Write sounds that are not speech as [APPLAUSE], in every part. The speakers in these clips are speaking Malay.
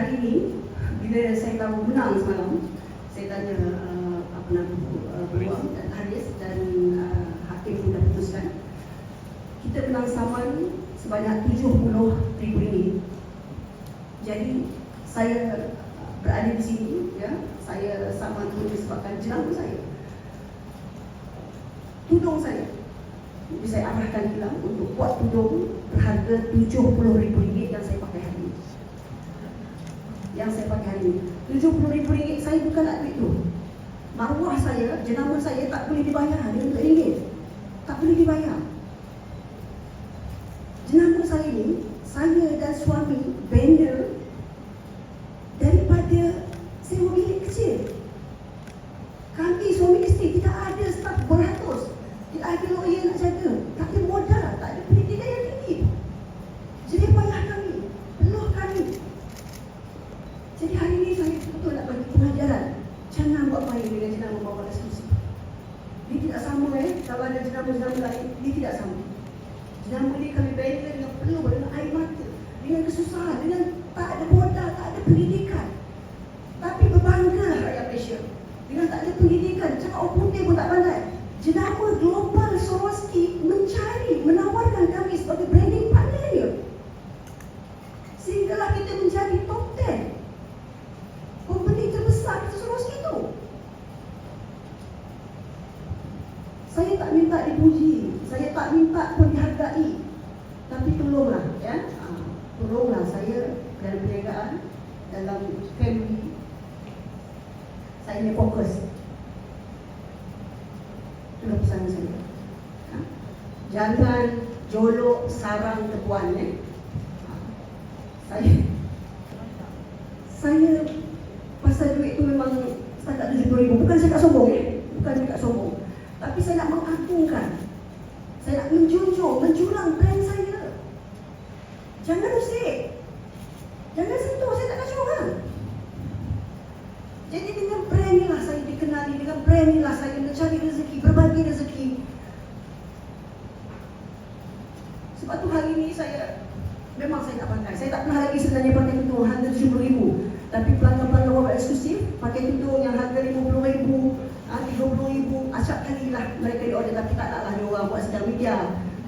hari ni bila saya tahu menang semalam, saya tanya uh, apa nama uh, Beruang dan Haris dan uh, hakim pun dah putuskan kita menang saman sebanyak 70 ribu ringgit. Jadi saya berada di sini, ya, saya saman itu disebabkan jenama saya. Tudung saya. Jadi saya arahkan hilang untuk buat tudung berharga RM70,000 yang saya pakai hari ini. Yang saya pakai hari ini. RM70,000 saya bukan nak duit tu. Maruah saya, jenama saya tak boleh dibayar dengan RM1. Tak boleh dibayar. Jenama saya ni, saya dan suami vendor daripada sewa bilik kecil. Kami suami isteri kita ada staf beratus. Kita ada lawyer nak jaga. Tak ada modal, tak ada pendidikan yang tinggi. Jadi payah kami, peluh kami. Jadi hari ini saya betul nak bagi pengajaran. Jangan buat main dengan jenama bawah eksklusif. Dia tidak sama eh, kalau ada jenama-jenama lain, dia tidak sama. Jenama ni kami bela dengan peluh, dengan air mata, dengan kesusahan, dengan tak ada modal, tak ada pendidikan. Tapi berbanggalah rakyat Malaysia. Dengan tak ada pendidikan, cakap orang putih pun tak pandai. Jenama Saya tak minta dipuji, saya tak minta pun dihargai. Tapi tolonglah ya. Ah, Tolonglah saya dalam perniagaan, dalam family. Saya ini fokus. Itulah pesan saya. Ha? Jangan jolok sarang tepuan ya. Ha. Saya saya pasal duit tu memang setakat tujuh puluh ribu. Bukan saya tak sombong ya. Bukan saya tak sombong. Tapi saya nak mengagungkan. Saya nak menjunjung, menjulang brand saya. Jangan usik. Jangan sentuh, saya tak nak curang. Jadi dengan brand inilah saya dikenali, dengan brand inilah saya mencari rezeki, berbagi rezeki. Sebab tu hari ini saya memang saya tak pandai. Saya tak pernah lagi sebenarnya pakai tudung harga RM70,000. Tapi pelanggan-pelanggan wawak eksklusif pakai tudung yang harga RM50,000, ah, RM30,000. Lah mereka di order tapi tak naklah dia orang buat sedang media.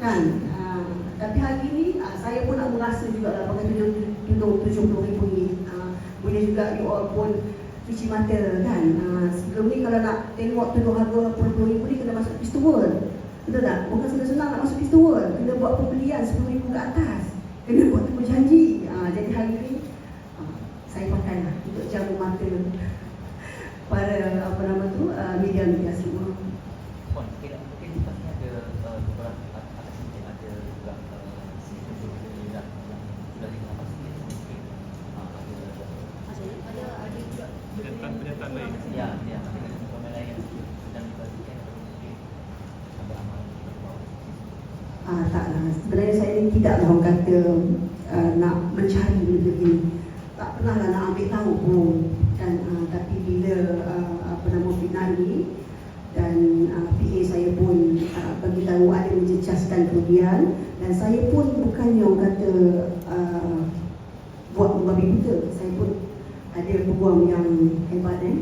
Kan? Ah, tapi hari ini ah, saya pun nak merasa juga lah pakai tudung, tudung RM70,000 ni. Ah, boleh juga you all pun cuci mata kan. Ah, sebelum ni kalau nak tengok tudung harga RM40,000 ni kena masuk festival. Betul tak? Bukan senang-senang nak masuk festival. Kena buat pembelian RM10,000 ke atas. Kena buat temu janji. Ah, jadi hari ni ah, saya pakai lah untuk jamu mata [LAUGHS] para apa nama tu ah, media-media semua. Puan, kira mungkin lepas ni ada uh, beberapa at- atas sini ada juga uh, sistem berbeza yang sudah digunakan sendiri mungkin uh, ada ada ada juga Penyataan-penyataan lain. ya ya ada informasi lain yang sedang dibagikan atau mungkin ada amalan di bawah. Ah, taklah. Sebenarnya saya ni tidaklah orang kata ah, nak mencari benda ini. Tak pernah lah nak ambil tahu pun. Dan, ah, tapi bila ah, apa nama Fitnah ni dan ah, PA saya pun ah, bagi tahu ada menjejaskan kemudian dan saya pun bukannya orang kata ah, buat membabi buta. Saya pun ada peguam yang hebat eh.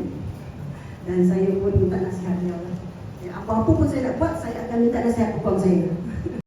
Dan saya pun minta nasihat dia. Ya, Apa-apa pun saya nak buat, saya akan minta nasihat peguam saya.